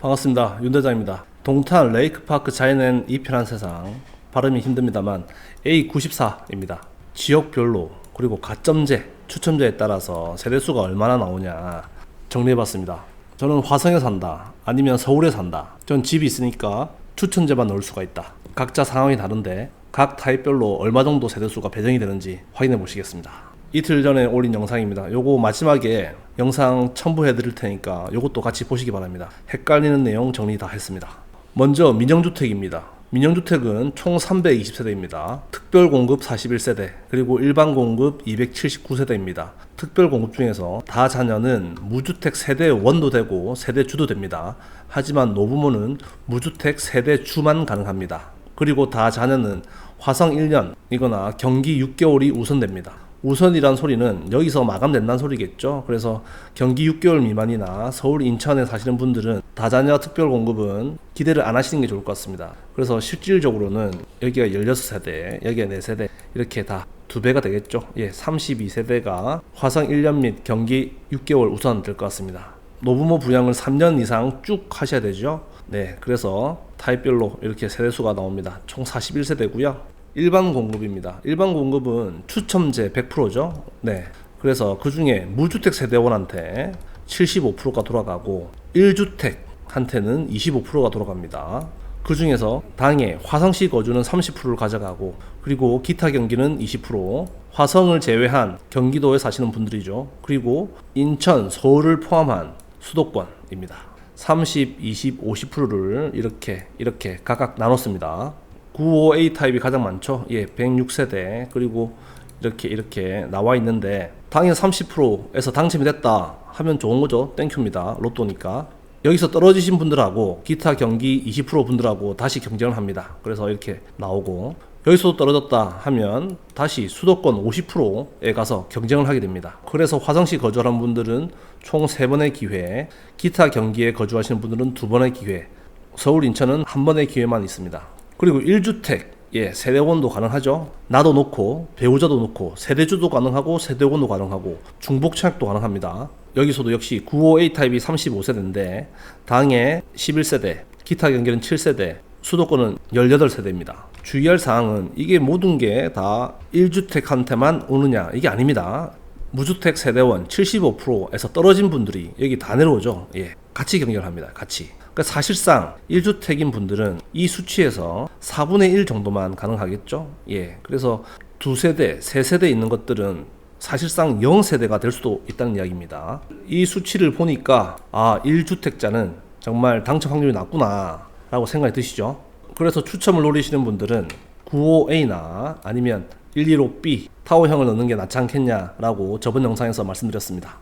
반갑습니다. 윤대장입니다. 동탄 레이크파크 자연엔 이편한 세상 발음이 힘듭니다만 A94입니다. 지역별로 그리고 가점제, 추첨제에 따라서 세대수가 얼마나 나오냐 정리해봤습니다. 저는 화성에 산다 아니면 서울에 산다. 전 집이 있으니까 추천제만 넣을 수가 있다. 각자 상황이 다른데 각 타입별로 얼마 정도 세대수가 배정이 되는지 확인해 보시겠습니다. 이틀 전에 올린 영상입니다. 요거 마지막에 영상 첨부해 드릴 테니까 요것도 같이 보시기 바랍니다. 헷갈리는 내용 정리 다 했습니다. 먼저 민영주택입니다. 민영주택은 총 320세대입니다. 특별 공급 41세대, 그리고 일반 공급 279세대입니다. 특별 공급 중에서 다자녀는 무주택 세대 원도 되고 세대 주도 됩니다. 하지만 노부모는 무주택 세대 주만 가능합니다. 그리고 다자녀는 화성 1년이거나 경기 6개월이 우선됩니다. 우선이란 소리는 여기서 마감된다는 소리겠죠. 그래서 경기 6개월 미만이나 서울, 인천에 사시는 분들은 다자녀 특별 공급은 기대를 안 하시는 게 좋을 것 같습니다. 그래서 실질적으로는 여기가 16세대, 여기가 4세대 이렇게 다 두 배가 되겠죠. 예, 32세대가 화성 1년 및 경기 6개월 우선 될 것 같습니다. 노부모 부양을 3년 이상 쭉 하셔야 되죠. 네, 그래서 타입별로 이렇게 세대수가 나옵니다. 총 41세대고요. 일반 공급입니다. 일반 공급은 추첨제 100%죠. 네. 그래서 그 중에 무주택 세대원한테 75%가 돌아가고 1주택한테는 25%가 돌아갑니다. 그 중에서 당해 화성시 거주는 30%를 가져가고 그리고 기타 경기는 20% 화성을 제외한 경기도에 사시는 분들이죠. 그리고 인천, 서울을 포함한 수도권입니다. 30, 20, 50%를 이렇게 이렇게 각각 나눴습니다. 95A 타입이 가장 많죠. 예, 106세대 그리고 이렇게 이렇게 나와 있는데 당연 30%에서 당첨이 됐다 하면 좋은 거죠. 땡큐입니다. 로또니까. 여기서 떨어지신 분들하고 기타 경기 20% 분들하고 다시 경쟁을 합니다. 그래서 이렇게 나오고 여기서도 떨어졌다 하면 다시 수도권 50%에 가서 경쟁을 하게 됩니다. 그래서 화성시 거주하는 분들은 총 3번의 기회, 기타 경기에 거주하시는 분들은 2번의 기회, 서울 인천은 한 번의 기회만 있습니다. 그리고 1주택 예, 세대원도 가능하죠. 나도 놓고 배우자도 놓고 세대주도 가능하고 세대원도 가능하고 중복 청약도 가능합니다. 여기서도 역시 95A 타입이 35세대인데 당해 11세대, 기타 경기는 7세대, 수도권은 18세대입니다. 주의할 사항은 이게 모든 게 다 1주택한테만 오느냐 이게 아닙니다. 무주택 세대원 75%에서 떨어진 분들이 여기 다 내려오죠. 예. 같이 경쟁합니다. 같이. 그러니까 사실상 1주택인 분들은 이 수치에서 4분의 1 정도만 가능하겠죠. 예. 그래서 두 세대, 세 세대 있는 것들은 사실상 0세대가 될 수도 있다는 이야기입니다. 이 수치를 보니까 아, 1주택자는 정말 당첨 확률이 낮구나 라고 생각이 드시죠. 그래서 추첨을 노리시는 분들은 95A나 아니면 115B 타워형을 넣는 게 낫지 않겠냐라고 저번 영상에서 말씀드렸습니다.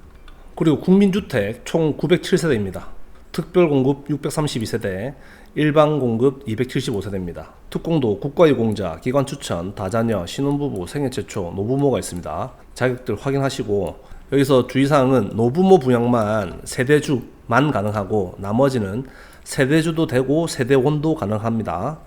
그리고 국민주택 총 907세대입니다. 특별 공급 632세대, 일반 공급 275세대입니다. 특공도 국가유공자, 기관 추천, 다자녀, 신혼부부, 생애 최초, 노부모가 있습니다. 자격들 확인하시고 여기서 주의사항은 노부모 부양만 세대주만 가능하고 나머지는 세대주도 되고 세대원도 가능합니다.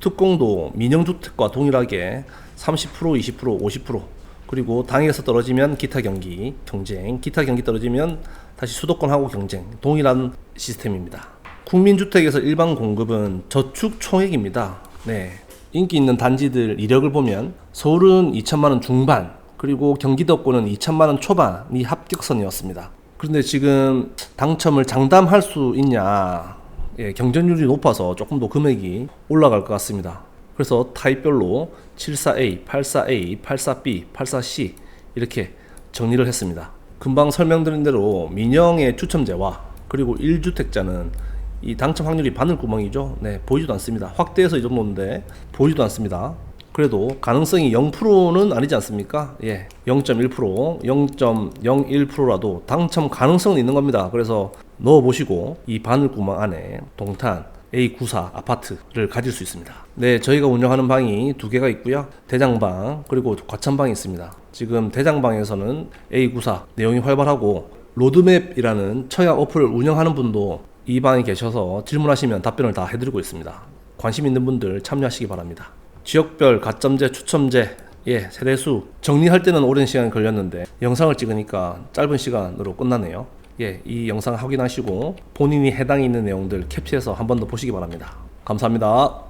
특공도 민영주택과 동일하게 30%, 20%, 50% 그리고 당에서 떨어지면 기타 경기 경쟁, 기타 경기 떨어지면 다시 수도권하고 경쟁 동일한 시스템입니다. 국민주택에서 일반 공급은 저축 총액입니다. 네. 인기 있는 단지들 이력을 보면 서울은 2천만 원 중반 그리고 경기도권은 2천만 원 초반이 합격선이었습니다. 그런데 지금 당첨을 장담할 수 있냐? 예, 경쟁률이 높아서 조금 더 금액이 올라갈 것 같습니다. 그래서 타입별로 74A, 84A, 84B, 84C 이렇게 정리를 했습니다. 금방 설명드린 대로 민영의 추첨제와 그리고 1주택자는 이 당첨 확률이 바늘구멍이죠. 네, 보이지도 않습니다. 확대해서 이 정도인데 보이지도 않습니다. 그래도 가능성이 0%는 아니지 않습니까? 예, 0.1%, 0.01%라도 당첨 가능성은 있는 겁니다. 그래서 넣어 보시고 이 바늘구멍 안에 동탄 A94 아파트를 가질 수 있습니다. 네, 저희가 운영하는 방이 두 개가 있고요. 대장방 그리고 과천방이 있습니다. 지금 대장방에서는 A94 내용이 활발하고 로드맵이라는 청약 어플을 운영하는 분도 이 방에 계셔서 질문하시면 답변을 다 해드리고 있습니다. 관심 있는 분들 참여하시기 바랍니다. 지역별 가점제, 추첨제, 예, 세대수 정리할 때는 오랜 시간이 걸렸는데 영상을 찍으니까 짧은 시간으로 끝나네요. 예, 이 영상 확인하시고 본인이 해당이 있는 내용들 캡처해서 한 번 더 보시기 바랍니다. 감사합니다.